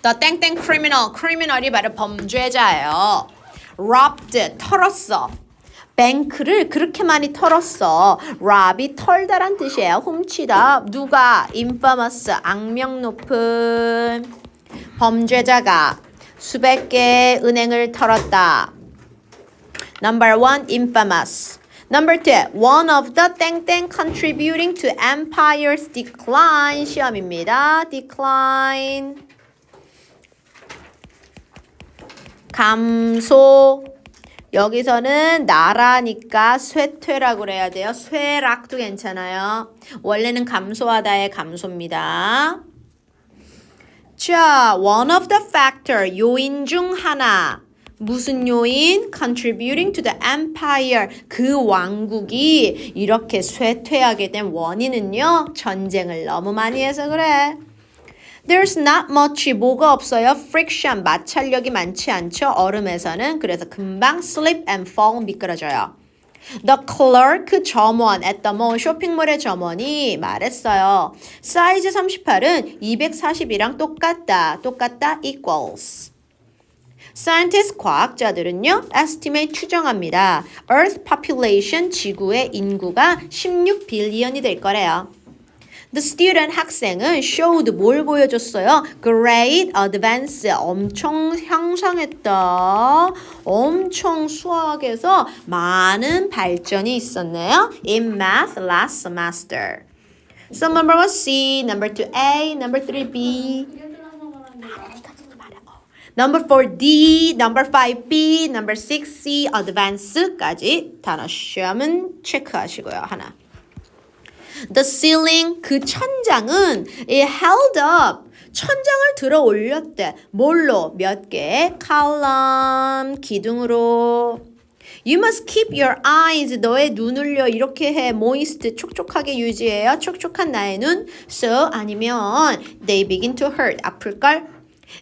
The 땡땡 criminal. criminal이 바로 범죄자예요. robbed. 털었어. 뱅크를 그렇게 많이 털었어. rob이 털다란 뜻이에요. 훔치다. 누가? infamous. 악명 높은 범죄자가 수백 개의 은행을 털었다. Number one, infamous. Number two, one of the 땡땡 contributing to empire's decline. 시험입니다. decline. 감소. 여기서는 나라니까 쇠퇴라고 그래야 돼요. 쇠락도 괜찮아요. 원래는 감소하다의 감소입니다. 자, one of the factor, 요인 중 하나. 무슨 요인? contributing to the empire. 그 왕국이 이렇게 쇠퇴하게 된 원인은요, 전쟁을 너무 많이 해서 그래. There's not much 뭐가 없어요. friction 마찰력이 많지 않죠. 얼음에서는 그래서 금방 slip and fall 미끄러져요. The clerk 점원 at the mall 쇼핑몰의 점원이 말했어요. 사이즈 38은 240이랑 똑같다. 똑같다 equals. Scientist 과학자들은요, estimate 추정합니다. Earth population 지구의 인구가 16 빌리언이 될 거래요. The student 학생은 showed 뭘 보여줬어요? Great advance 엄청 향상했다. 엄청 수학에서 많은 발전이 있었네요. In math last semester. So number one C, number two A, number three B. Number 4 D, number 5 B, number 6 C, advance까지 단어 시험은 체크하시고요. 하나. The ceiling 그 천장은 it held up 천장을 들어 올렸대. 뭘로? 몇 개? column 기둥으로. You must keep your eyes 너의 눈을요 이렇게 해 moist 촉촉하게 유지해요. 촉촉한 나의 눈. So 아니면 they begin to hurt 아플 걸?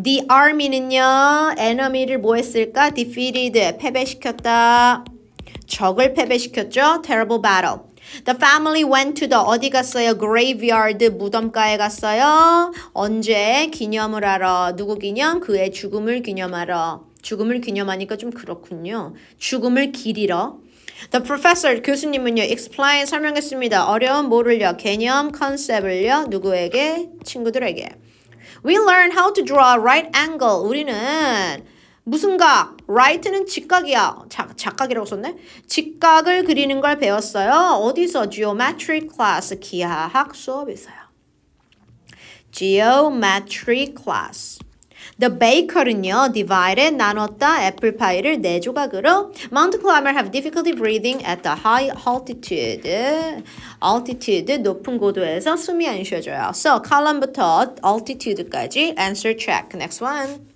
The army는요 enemy를 뭐 했을까? defeated 패배시켰다. 적을 패배시켰죠. terrible battle. The family went to the 어디 갔어요? graveyard 무덤가에 갔어요. 언제 기념을 하러? 누구 기념? 그의 죽음을 기념하러. 죽음을 기념하니까 좀 그렇군요. 죽음을 기리러. The professor 교수님은요 explain 설명했습니다. 어려운 뭐를요? 개념 컨셉을요 누구에게? 친구들에게. We learn how to draw right angle. 우리는 무슨 각? right는 직각이야. 자, 작각이라고 썼네. 직각을 그리는 걸 배웠어요. 어디서? geometry class 기하학 수업에서요. geometry class. The baker은요, divided, 나눴다, 애플파이를 네 조각으로. Mount climber have difficulty breathing at the high altitude. altitude, 높은 고도에서 숨이 안 쉬어져요. So, column부터 altitude까지 answer check. Next one.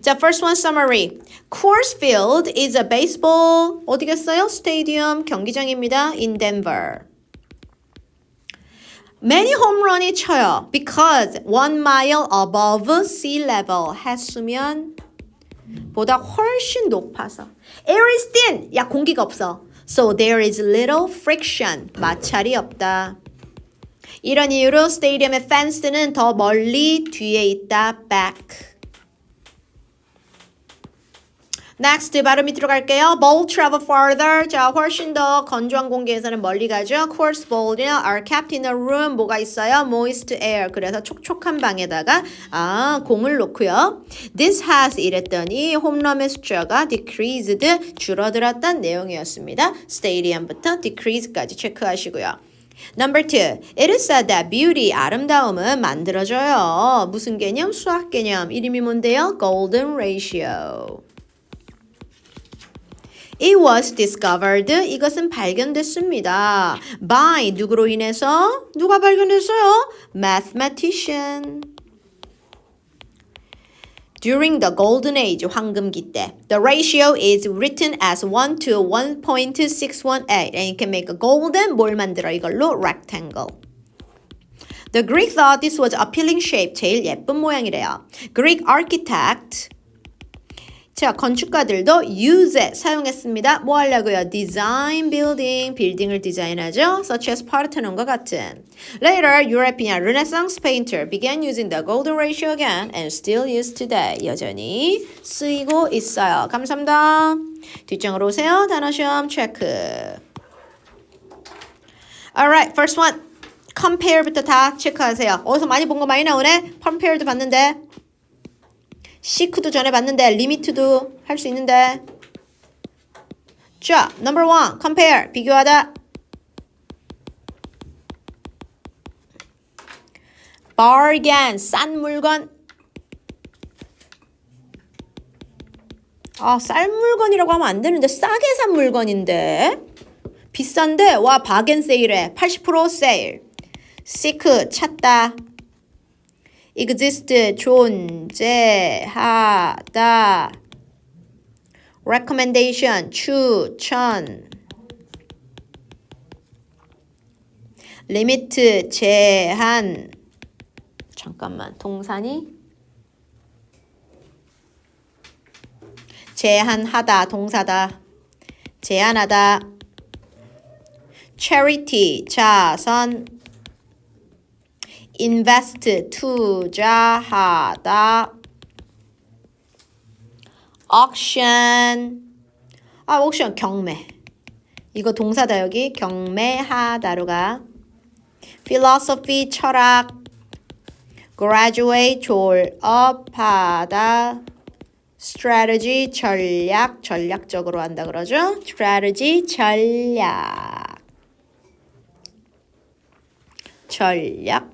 자, first one summary. Coors Field is a baseball 어디겠어요? Stadium 경기장입니다. In Denver. Many run이 쳐요. Because one mile above sea level 해수면 보다 훨씬 높아서. Air is thin. 야 공기가 없어. So there is little friction. 마찰이 없다. 이런 이유로 스테디움의 펜스는 더 멀리 뒤에 있다. Back. Next 바로 밑으로 갈게요. Ball travel farther. 자, 훨씬 더 건조한 공기에서는 멀리 가죠. Course ball이나 are kept in a room. 뭐가 있어요? Moist air. 그래서 촉촉한 방에다가 아 공을 놓고요. This has 이랬더니 홈런의 숫자가 decreased 줄어들었단 내용이었습니다. Stadium부터 decrease까지 체크하시고요. Number two, it is said that beauty, 아름다움은 만들어져요. 무슨 개념? 수학 개념. 이름이 뭔데요? Golden ratio. It was discovered. 이것은 발견됐습니다. By 누구로 인해서? 누가 발견했어요? Mathematician. During the golden age, 황금기 때, the ratio is written as 1 to 1.618 and you can make a golden 뭘 만들어 이걸로 rectangle. The Greek thought this was appealing shape, 제일 예쁜 모양이래요. Greek architect 자, 건축가들도 use it 사용했습니다. 뭐 하려고요? design building, 빌딩을 디자인하죠. such as 파르테논과 같은. Later, European Renaissance painter began using the golden ratio again and still used today. 여전히 쓰이고 있어요. 감사합니다. 뒷장으로 오세요. 단어 시험 체크. Alright, first one. compare부터 다 체크하세요. 어디서 많이 본 거 많이 나오네? compare도 봤는데. 시크도 전에 봤는데 리미트도 할 수 있는데. 자, number 비교하다. bargain, 싼 물건. 아, 쌀 물건이라고 하면 안 되는데 싸게 산 물건인데. 비싼데 와 바겐 세일에 80% 세일 시크 찾다 exist 존재하다 recommendation 추천 limit 제한 잠깐만 동산이 제한하다 동사다 제한하다 charity 자선 invest 투자하다 auction 아 auction 경매 이거 동사다 여기 경매하다로 가 philosophy 철학 graduate 졸업하다 strategy 전략 전략적으로 한다 그러죠 strategy 전략 전략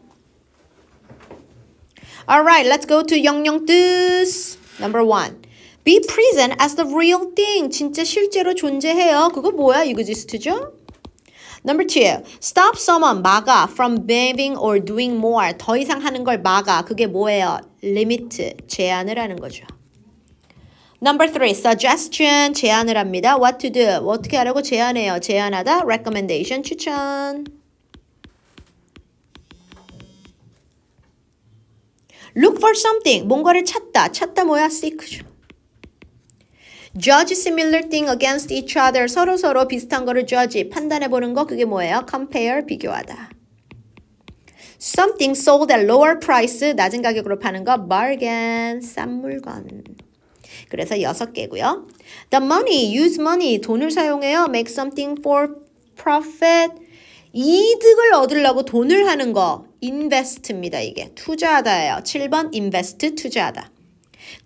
Alright, let's go to 영영 뜻. Number one. Be present as the real thing. 진짜 실제로 존재해요. 그거 뭐야? exist죠? Number two. Stop someone, 막아, from being or doing more. 더 이상 하는 걸 막아. 그게 뭐예요? limit, 제한을 하는 거죠. Number three, suggestion, 제안을 합니다. What to do, 어떻게 하라고 제안해요. 제안하다, recommendation, 추천. Look for something. 뭔가를 찾다. 찾다 뭐야? seek죠. Judge similar thing against each other. 서로 서로 비슷한 거를 judge. 판단해 보는 거 그게 뭐예요? Compare. 비교하다. Something sold at lower price. 낮은 가격으로 파는 거 bargain. 싼 물건. 그래서 여섯 개고요. The money, use money. 돈을 사용해요. Make something for profit. 이득을 얻으려고 돈을 하는 거 invest입니다. 이게 투자하다예요. 7번 invest 투자하다.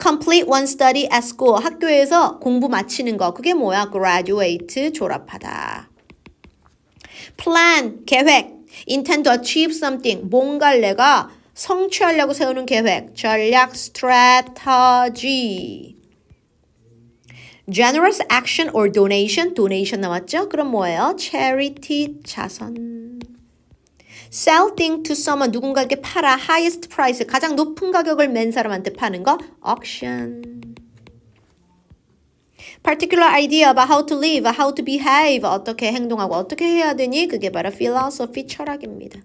complete one study at school 학교에서 공부 마치는 거 그게 뭐야? graduate 졸업하다. plan 계획 intend to achieve something 뭔가를 내가 성취하려고 세우는 계획 전략 strategy generous action or donation donation 나왔죠? 그럼 뭐예요? charity 자선 sell thing to someone 누군가에게 팔아 highest price 가장 높은 가격을 맨 사람한테 파는 거 auction particular idea about how to live, how to behave 어떻게 행동하고 어떻게 해야 되니 그게 바로 philosophy 철학입니다.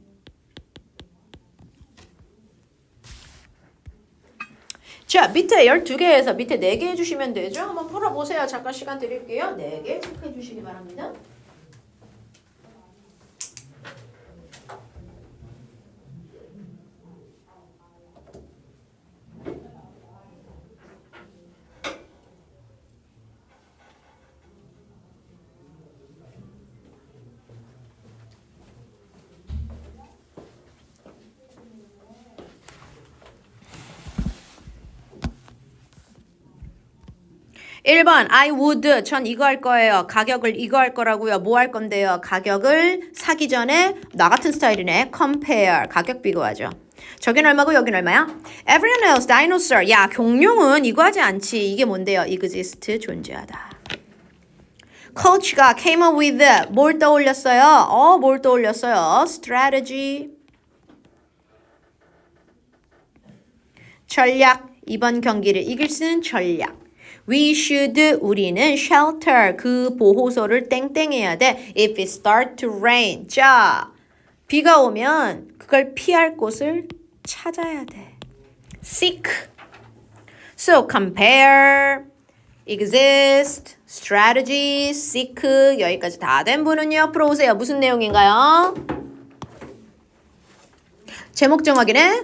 자, 밑에 12개에서 밑에 4개 해주시면 되죠? 한번 풀어보세요. 잠깐 시간 드릴게요. 4개 체크해 주시기 바랍니다. 일번 I would 전 이거 할 거예요. 가격을 이거 할 거라고요. 뭐 할 건데요? 가격을 사기 전에 나 같은 스타일이네. compare 가격 비교하죠. 저긴 얼마고 여긴 얼마야? Everyone else dinosaur. 야 공룡은 이거 하지 않지. 이게 뭔데요? exist 존재하다. coach가 came up with 뭘 떠올렸어요? 어, 뭘 떠올렸어요? strategy. 전략. 이번 경기를 이길 수 있는 전략. We should 우리는 shelter 그 보호소를 땡땡해야 돼. If it start to rain. 자, 비가 오면 그걸 피할 곳을 찾아야 돼. Seek. So compare. exist, strategy, seek 여기까지 다 된 분은요 앞으로 오세요. 무슨 내용인가요? 제목 정하기네.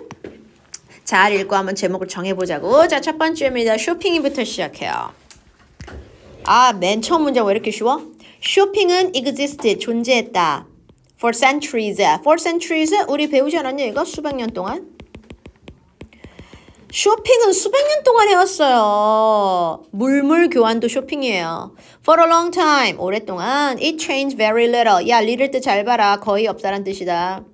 잘 읽고 한번 제목을 정해보자고. 자, 첫 번째입니다. 쇼핑이부터 시작해요. 아, 맨 처음 문장 왜 이렇게 쉬워? 쇼핑은 exist, 존재했다. For centuries. For centuries 우리 배우지 않았냐 이거? 수백 년 동안? 쇼핑은 수백 년 동안 해왔어요. 물물 교환도 쇼핑이에요. For a long time. 오랫동안. It changed very little. 야, little 뜻잘 봐라. 거의 없다란 뜻이다.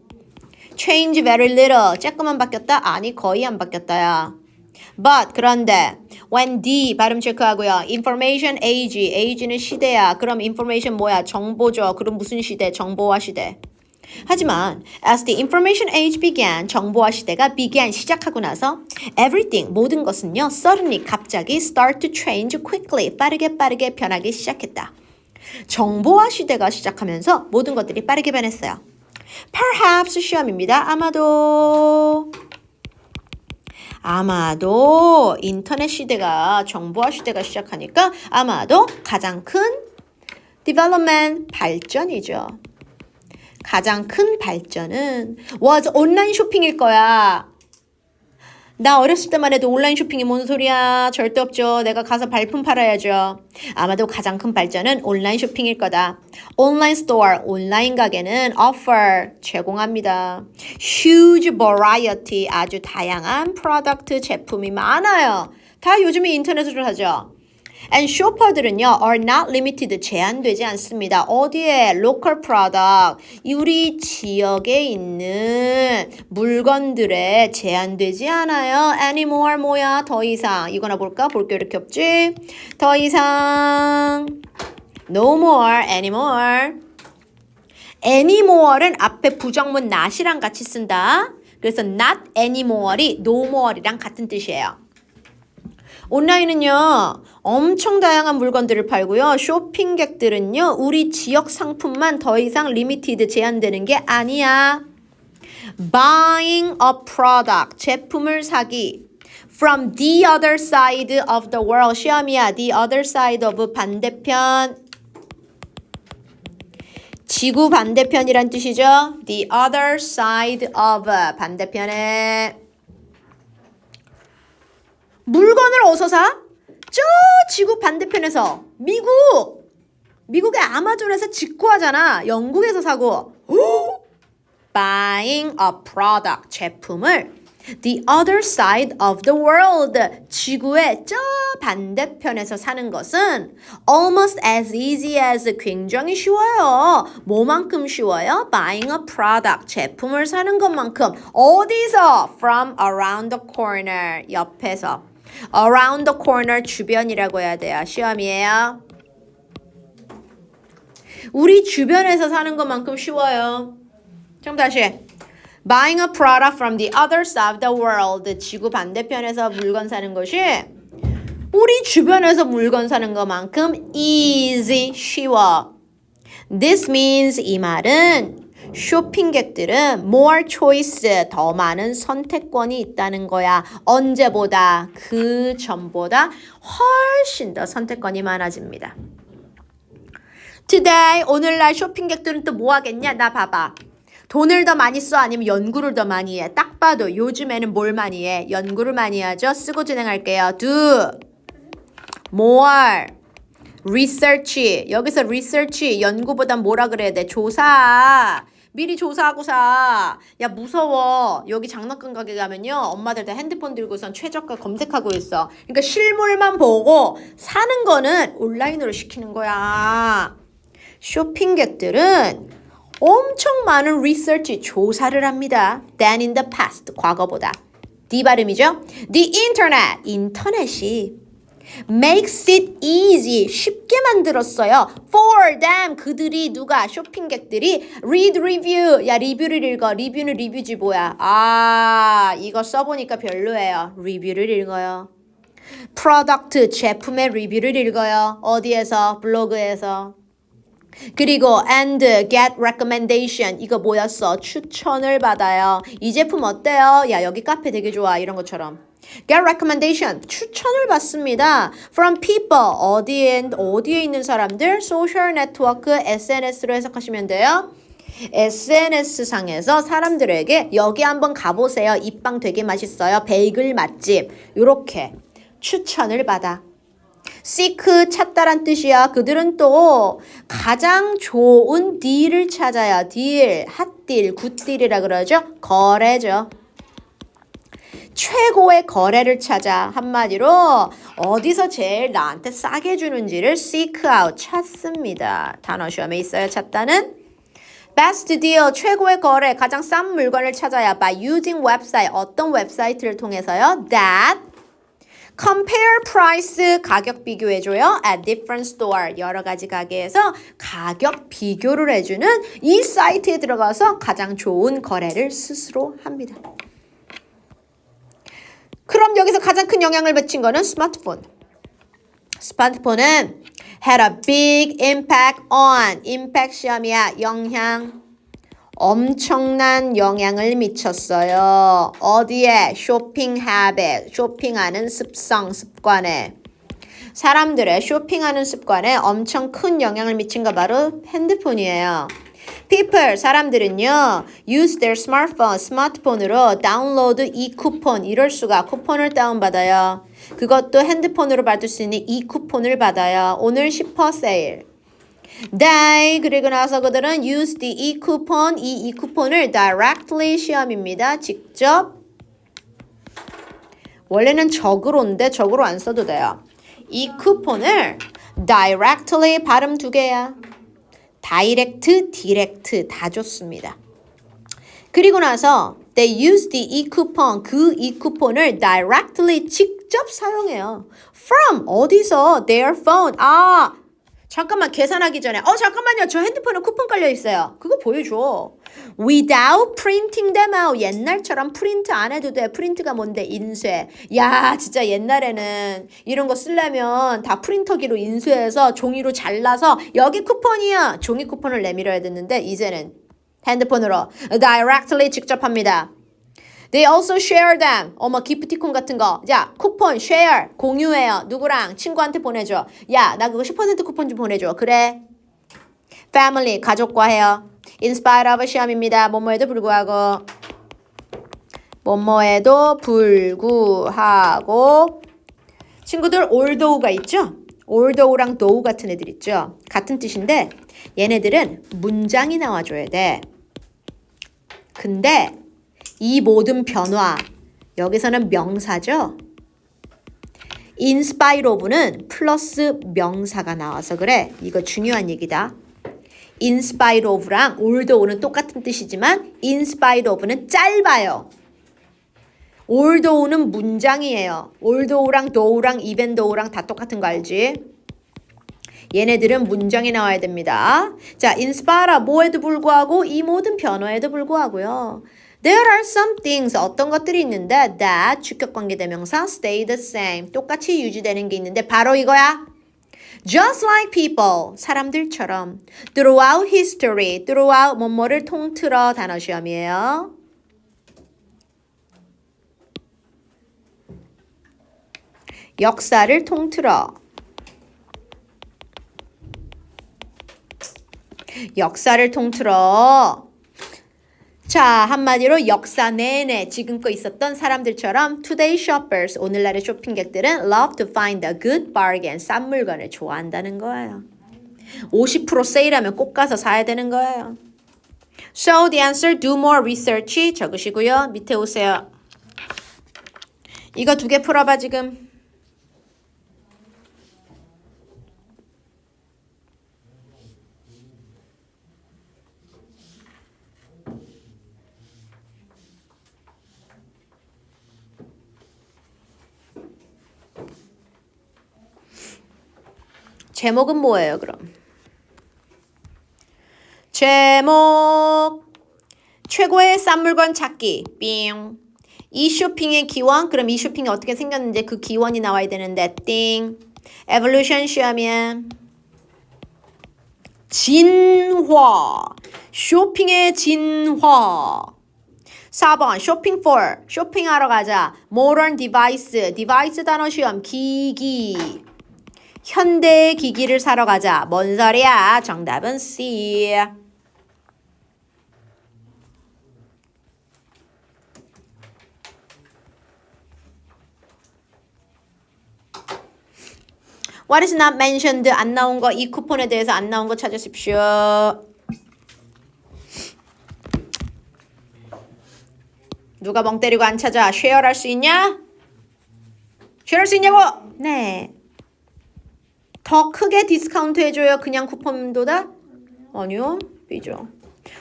Change very little. 조금만 바뀌었다? 아니, 거의 안 바뀌었다야. But 그런데 when the 발음 체크하고요. information age. age는 시대야. 그럼 information 뭐야? 정보죠. 그럼 무슨 시대? 정보화 시대. 하지만 as the information age began 정보화 시대가 began 시작하고 나서 everything 모든 것은요 suddenly 갑자기 start to change quickly 빠르게 빠르게 변하기 시작했다. 정보화 시대가 시작하면서 모든 것들이 빠르게 변했어요. Perhaps 시험입니다. 아마도 아마도 인터넷 시대가 정보화 시대가 시작하니까 아마도 가장 큰 development 발전이죠. 가장 큰 발전은 was 온라인 쇼핑일 거야. 나 어렸을 때만 해도 온라인 쇼핑이 뭔 소리야? 절대 없죠. 내가 가서 발품 팔아야죠. 아마도 가장 큰 발전은 온라인 쇼핑일 거다. 온라인 스토어, 온라인 가게는 offer, 제공합니다. huge variety, 아주 다양한 프로덕트 제품이 많아요. 다 요즘에 인터넷으로 하죠. And shopper들은요, are not limited, 제한되지 않습니다. 어디에? local product, 우리 지역에 있는 물건들에 제한되지 않아요. anymore, 뭐야? 더 이상. 이거나 볼까? 볼 게 이렇게 없지? 더 이상. no more, anymore. anymore은 앞에 부정문 not이랑 같이 쓴다. 그래서 not anymore이 no more이랑 같은 뜻이에요. 온라인은요, 엄청 다양한 물건들을 팔고요. 쇼핑객들은요, 우리 지역 상품만 더 이상 리미티드 제한되는 게 아니야. Buying a product, 제품을 사기. From the other side of the world. 시험이야. The other side of 반대편. 지구 반대편이란 뜻이죠. The other side of 반대편에. 물건을 어디서 사? 저 지구 반대편에서 미국 미국의 아마존에서 직구하잖아. 영국에서 사고. 오! Buying a product 제품을 the other side of the world 지구의 저 반대편에서 사는 것은 almost as easy as 굉장히 쉬워요. 뭐만큼 쉬워요? Buying a product 제품을 사는 것만큼 어디서? From around the corner 옆에서 around the corner 주변이라고 해야 돼요. 시험이에요. 우리 주변에서 사는 것만큼 쉬워요. 좀 다시. Buying a product from the other side of the world. 지구 반대편에서 물건 사는 것이 우리 주변에서 물건 사는 것만큼 easy, 쉬워. This means 이 말은 쇼핑객들은 more choice, 더 많은 선택권이 있다는 거야. 언제보다, 그 전보다 훨씬 더 선택권이 많아집니다. Today, 오늘날 쇼핑객들은 또 뭐 하겠냐? 나 봐봐. 돈을 더 많이 써? 아니면 연구를 더 많이 해? 딱 봐도 요즘에는 뭘 많이 해? 연구를 많이 하죠? 쓰고 진행할게요. Do more research. 여기서 research, 연구보단 뭐라 그래야 돼? 조사. 미리 조사하고 사. 야, 무서워. 여기 장난감 가게 가면요. 엄마들 다 핸드폰 들고선 최저가 검색하고 있어. 그러니까 실물만 보고 사는 거는 온라인으로 시키는 거야. 쇼핑객들은 엄청 많은 리서치 조사를 합니다. than in the past 과거보다. D 발음이죠. The internet 인터넷이 makes it easy. 쉽게 만들었어요. for them. 그들이 누가? 쇼핑객들이. Read review. 야 리뷰를 읽어. 리뷰는 리뷰지 뭐야? 아 이거 써보니까 별로예요. 리뷰를 읽어요. 프로덕트 제품의 리뷰를 읽어요. 어디에서? 블로그에서. 그리고 and get recommendation. 이거 뭐였어? 추천을 받아요. 이 제품 어때요? 야 여기 카페 되게 좋아. 이런 것처럼 Get recommendation 추천을 받습니다. From people 어디에 어디에 있는 사람들 social network SNS로 해석하시면 돼요. SNS 상에서 사람들에게 여기 한번 가보세요. 이 빵 되게 맛있어요. 베이글 맛집. 요렇게 추천을 받아. seek 찾다란 뜻이야. 그들은 또 가장 좋은 딜을 찾아야 딜, 핫딜, 굿딜이라 그러죠. 거래죠. 최고의 거래를 찾아 한마디로 어디서 제일 나한테 싸게 주는지를 seek out 찾습니다. 단어 시험에 있어요. 찾다는 Best deal, 최고의 거래, 가장 싼 물건을 찾아야 by using website, 어떤 웹사이트를 통해서요? That compare price, 가격 비교해줘요. At different store, 여러 가지 가게에서 가격 비교를 해주는 이 사이트에 들어가서 가장 좋은 거래를 스스로 합니다. 그럼 여기서 가장 큰 영향을 미친 거는 스마트폰. 스마트폰은 had a big impact on impact 시험이야 영향 엄청난 영향을 미쳤어요. 어디에 쇼핑 habit 쇼핑하는 습성 습관에 사람들의 쇼핑하는 습관에 엄청 큰 영향을 미친 거 바로 핸드폰이에요. People 사람들은요 use their smartphone 스마트폰으로 다운로드 이 쿠폰 이럴 수가 쿠폰을 다운받아요. 그것도 핸드폰으로 받을 수 있는 이 쿠폰을 받아요. 오늘 10% 세일. They 그리고 나서 그들은 use the 이 쿠폰 이이 쿠폰을 directly 시험입니다. 직접 원래는 적으로인데 적으로 안 써도 돼요. 이 쿠폰을 directly 발음 두 개야. 다이렉트, 디렉트 다 좋습니다. 그리고 나서 they use the 이 쿠폰 그이 쿠폰을 directly 직접 사용해요. from 어디서 their phone 아 잠깐만 계산하기 전에 어 잠깐만요 저 핸드폰에 쿠폰 깔려 있어요. 그거 보여줘. Without printing them out 옛날처럼 프린트 안 해도 돼. 프린트가 뭔데 인쇄. 야 진짜 옛날에는 이런 거 쓰려면 다 프린터기로 인쇄해서 종이로 잘라서 여기 쿠폰이야. 종이 쿠폰을 내밀어야 됐는데 이제는 핸드폰으로 directly 직접 합니다. They also share them. 어머 기프티콘 같은 거. 자 쿠폰 share 공유해요. 누구랑 친구한테 보내줘. 야 나 그거 10% 쿠폰 좀 보내줘. 그래. Family 가족과 해요. In spite of 시험입니다. 뭐뭐에도 불구하고 뭐뭐에도 불구하고 친구들 although가 있죠? although랑 though 같은 애들 있죠? 같은 뜻인데 얘네들은 문장이 나와줘야 돼. 근데 이 모든 변화 여기서는 명사죠. in spite of는 플러스 명사가 나와서 그래. 이거 중요한 얘기다. in spite of랑 although는 똑같은 뜻이지만 in spite of는 짧아요. although는 문장이에요. although랑 though랑 even though랑 다 똑같은 거 알지? 얘네들은 문장이 나와야 됩니다. 자, in spite 뭐에도 불구하고 이 모든 변화에도 불구하고요. There are some things 어떤 것들이 있는데 that 주격 관계 대명사 stay the same 똑같이 유지되는 게 있는데 바로 이거야. Just like people 사람들처럼 throughout history throughout 뭐뭐를 통틀어 단어 시험이에요. 역사를 통틀어 역사를 통틀어 자, 한마디로 역사 내내 지금껏 있었던 사람들처럼 today shoppers, 오늘날의 쇼핑객들은 love to find a good bargain, 싼 물건을 좋아한다는 거예요. 50% 세일하면 꼭 가서 사야 되는 거예요. So the answer, do more research 적으시고요. 밑에 오세요. 이거 두 개 풀어봐 지금. 제목은 뭐예요, 그럼? 제목 최고의 싼 물건 찾기 삥. 이 쇼핑의 기원 그럼 이 쇼핑이 어떻게 생겼는데 그 기원이 나와야 되는데 띵. 에볼루션 시험이야. 진화 쇼핑의 진화 4번 shopping for 쇼핑하러 가자. modern device device 단어 시험 기기 현대 기기를 사러 가자. 뭔 소리야? 정답은 C. What is not mentioned? 안 나온 거, 이 쿠폰에 대해서 안 나온 거 찾으십시오. 누가 멍 때리고 안 찾아? 쉐어할 수 있냐? 쉐어할 수 있냐고? 네. 더 크게 디스카운트 해줘요. 그냥 쿠폰보다? 아니요. B죠.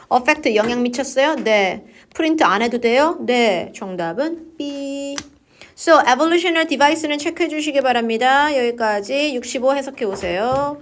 어펙트 영향 미쳤어요? 네. 프린트 안 해도 돼요? 네. 정답은 B. So, evolutionary device는 체크해 주시기 바랍니다. 여기까지 65 해석해 오세요.